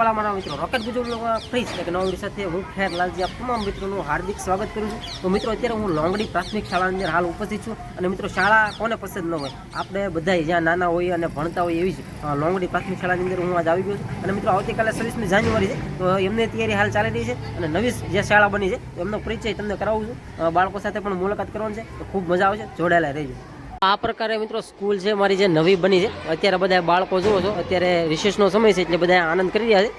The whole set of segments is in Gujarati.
નમસ્કાર મારા મિત્રો રોકેટ લોકો ફ્રી છે કે નવડી સાથે હું ખેર લાલજી આપ તમામ મિત્રોનું હાર્દિક સ્વાગત કરું છું. તો મિત્રો, અત્યારે હું લોંગડી પ્રાથમિક શાળાની અંદર હાલ ઉપસ્થિત છું અને મિત્રો, શાળા કોને પસંદ ન હોય, આપણે બધાય જ્યાં નાના હોય અને ભણતા હોય એવી જ લોંગડી પ્રાથમિક શાળાની અંદર હું આજ આવી ગયો છું. અને મિત્રો, આવતીકાલે છવ્વીસમી જાન્યુઆરી છે, તો એમની તૈયારી હાલ ચાલી રહી છે અને નવી જે શાળા બની છે એમનો પરિચય તમને કરાવું છું. બાળકો સાથે પણ મુલાકાત કરવાની છે, તો ખૂબ મજા આવશે, જોડાયેલા રહેજો. આ પ્રકારે મિત્રો સ્કૂલ છે મારી જે નવી બની છે. અત્યારે બધા બાળકો જુઓ છો અત્યારે રિસેસનો સમય છે એટલે બધા આનંદ કરી રહ્યા છે.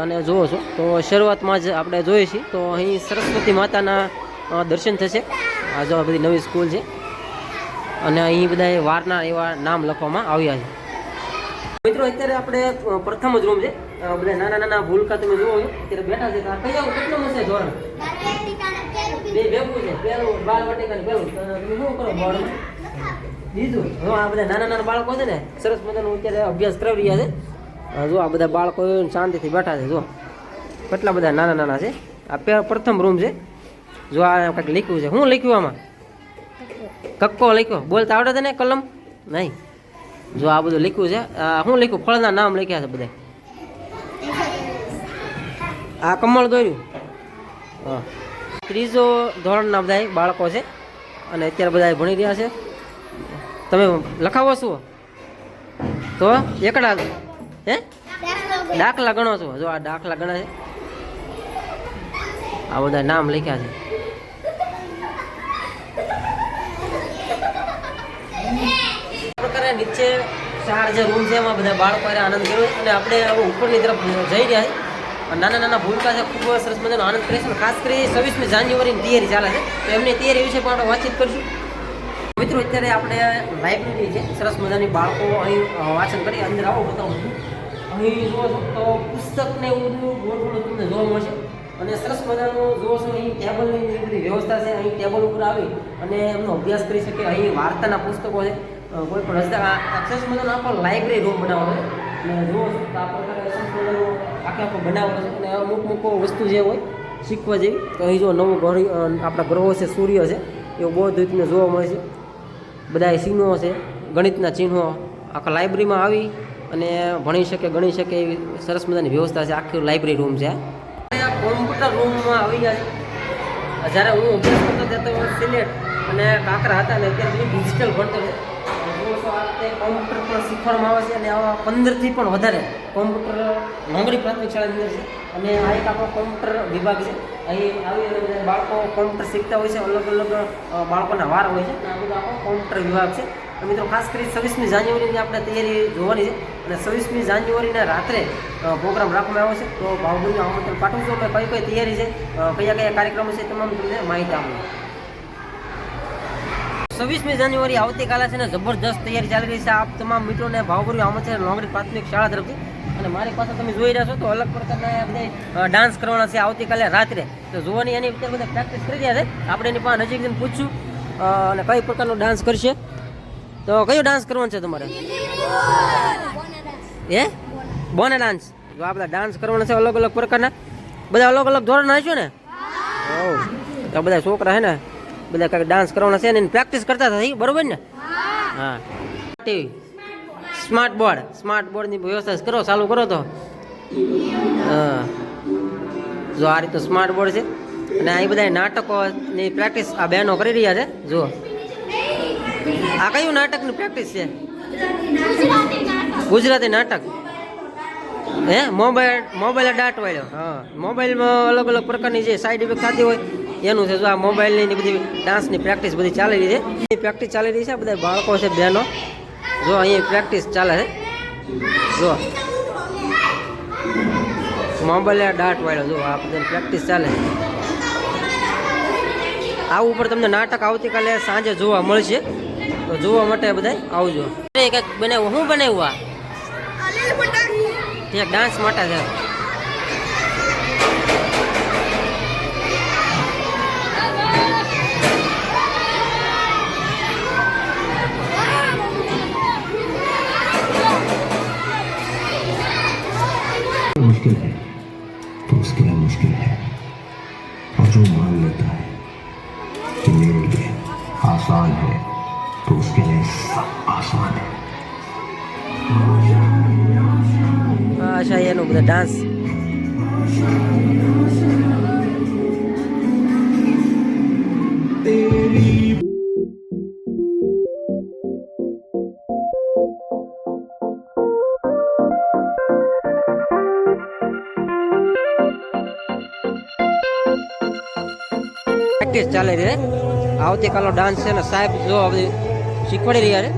અને જુઓ છો તો શરૂઆતમાં જ આપણે જોઈએ છીએ તો અહીં સરસ્વતી માતાના દર્શન થશે. આ જો બધી નવી સ્કૂલ છે. અને અહીં બધા વારના એવા નામ લખવામાં આવ્યા છે. મિત્રો અત્યારે આપણે પ્રથમ જ રૂમ છે. બધા નાના નાના ભૂલકા તમે જુઓ છો. અત્યારે બેઠા છે કયા કેટલું હશે? ધોરણ. બે ભેગું છે પહેલું બાર વટેકા પેલું તો તમે શું કરો બોર્ડમાં? બીજું હું આ બધા નાના નાના બાળકો છે ને, સરસ મજાનો અત્યારે અભ્યાસ કરી રહ્યા છે. જો આ બધા બાળકો શાંતિથી બેઠા છે, જો. કેટલા બધા નાના નાના છે. આ પ્રથમ રૂમ છે. જો આ કંઈક લખ્યું છે. શું લખ્યું આમાં? કક્કો લખ્યો. બોલતા આવડે છે ને કલમ? નહીં. જો આ બધું લખ્યું છે. શું લખ્યું? ફળના નામ લખ્યા છે બધા આ કમળ દોર્યું. હા. ત્રીજો ધોરણના બધા બાળકો છે. અને અત્યારે બધા ભણી રહ્યા છે. તમે લખાવો છો? તો એકડા, હે? દાખલા ગણો છો? જો આ દાખલા ગણા છે. આ બધા નામ લખ્યા છે. પ્રકારે નીચે ચાર જે રૂમ છે એમાં બધા બાળકો આનંદ કર્યો અને આપણે હવે ઉપરની તરફ જઈ રહ્યા અને નાના નાના ભૂલકા છે, ખૂબ સરસ મજાનો આનંદ કરીશું ખાસ કરી છવ્વીસમી જાન્યુઆરીની તૈયારી ચાલે છે. તો એમની તૈયારી વિશે પણ આપણે વાતચીત કરીશું. મિત્રો, અત્યારે આપણે લાઇબ્રેરી છે. સરસ મજાની બાળકો અહીં વાંચન કરી અંદર આવો બતાવું છું. અહીં જુઓ છો તો પુસ્તકને એવું ગોળ ગોળ તમને જોવા મળશે. અને સરસ મજાનું જુઓ છો, અહીં ટેબલની જે બધી વ્યવસ્થા છે, અહીં ટેબલ ઉપર આવી અને એમનો અભ્યાસ કરી શકે. અહીં વાર્તાના પુસ્તકો છે. કોઈ પણ રસ્તા સરસ મજાનો આખો લાઇબ્રેરી રૂમ બનાવો છે. અને જુઓ છો તો આ પ્રકારે સરસ મજાનો આખે આખો બનાવો છે. અને અમુક અમુક વસ્તુ જે હોય, શીખવા જેવી. તો અહીં જો નવું ગ્રહ આપણા ગ્રહો છે, સૂર્ય છે. એવું બહુ રીતને જોવા મળે છે. બધા ચિહ્નો છે, ગણિતના ચિહ્નો આખા લાઇબ્રેરીમાં આવી અને ભણી શકે, ગણી શકે એવી સરસ મજાની વ્યવસ્થા છે. આખી લાઇબ્રેરી રૂમ છે. કોમ્પ્યુટર રૂમમાં આવી ગયા જ્યારે હું અભ્યાસ કરતો ત્યારે સિલેટ અને કાંકરા હતા અને અત્યારે ડિજિટલ ભણતો છે. આ વખતે કોમ્પ્યુટર પણ શીખવાડવામાં આવે છે અને આવા પંદરથી પણ વધારે કોમ્પ્યુટર નોંગડી પ્રાથમિક શાળાની અંદર છે. અને આ એક આપણો કોમ્પ્યુટર વિભાગ છે. અહીં આવી અને બાળકો કોમ્પ્યુટર શીખતા હોય છે, અલગ અલગ બાળકોના વાર હોય છે. અને આ બધો આખો કોમ્પ્યુટર વિભાગ છે. મિત્રો, ખાસ કરી છવ્વીસમી જાન્યુઆરીની આપણે તૈયારી જોવાની છે. અને છવ્વીસમી જાન્યુઆરીના રાત્રે પ્રોગ્રામ રાખવામાં આવ્યો છે. તો ભાવભૂમિનું આમંત્રણ પાઠવું છું. કે કઈ કઈ તૈયારી છે કયા કયા કાર્યક્રમો છે તમામ તમને માહિતી આપું છવ્વીસમી જાન્યુઆરી આવતીકાલે છે ને જબરદસ્ત તૈયારી ચાલી રહી છે. આપ તમામ મિત્રોને ભાવભર્યું આમંત્રણ લોંગડી પ્રાથમિક શાળા તરફથી. અને મારી પાસે તમે જોઈ રહ્યા છો તો અલગ પ્રકારના બધા ડાન્સ કરવાના છે આવતીકાલે રાત્રે. તો જોવાની એની અત્યારે બધા પ્રેક્ટિસ કરી રહ્યા છે. આપણે એની પાસે નજીક જઈને પૂછશું અને કઈ પ્રકારનો ડાન્સ કરશે. તો કયો ડાન્સ કરવાનો છે તમારે? એ બોને ડાન્સ જો આ બધા ડાન્સ કરવાના છે અલગ અલગ પ્રકારના. બધા અલગ અલગ ધોરણ હશો ને? તો બધા છોકરા છે ને બધા કાંઈક ડાન્સ કરવાના છે ને એની પ્રેક્ટિસ કરતા હતા બરોબર ને? હા. ટીવી. સ્માર્ટ બોર્ડ સ્માર્ટ બોર્ડની વ્યવસ્થા કરો, ચાલુ કરો તો. હા. જો આ રીતનું સ્માર્ટ બોર્ડ છે. અને અહીં બધા નાટકોની પ્રેક્ટિસ આ બહેનો કરી રહ્યા છે. જુઓ. આ કયું નાટકની પ્રેક્ટિસ છે? ગુજરાતી નાટક. હે? મોબાઈલ મોબાઈલ ડાટ વાળ્યો હા. મોબાઈલમાં અલગ અલગ પ્રકારની જે સાઈડ ઇફેક્ટ થતી હોય એનું છે જો આ મોબાઈલની બધી ડાન્સની પ્રેક્ટિસ બધી ચાલી રહી છે. પ્રેક્ટિસ ચાલી રહી છે બધા બાળકો છે, બહેનો. જો અહીંયા પ્રેક્ટિસ ચાલે છે. જો. મોબાઈલ ડાટ વાળ્યો જો આ બધાની પ્રેક્ટિસ ચાલે આ ઉપર તમને નાટક આવતીકાલે સાંજે જોવા મળશે. તો જોવા માટે બધા આવજો. કંઈક બનાવ્યું શું બનાવ્યું આ? ત્યાં ડાન્સ માટે છે. मुश्किल है तो उसके लिए मुश्किल है और जो मान लेता है कि मेरे लिए आसान है तो उसके लिए सब आसान है अच्छा ये nu, डांस. પ્રેક્ટિસ ચાલે છે. આવતીકાલનો ડાન્સ છે ને સાહેબ જો હવે શીખવાડી રહ્યા છે.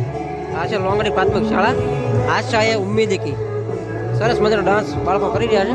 આ છે લોંગડી પ્રાથમિક શાળા. આશા એ ઉમ્મીદ સરસ મજાનો ડાન્સ બાળકો કરી રહ્યા છે.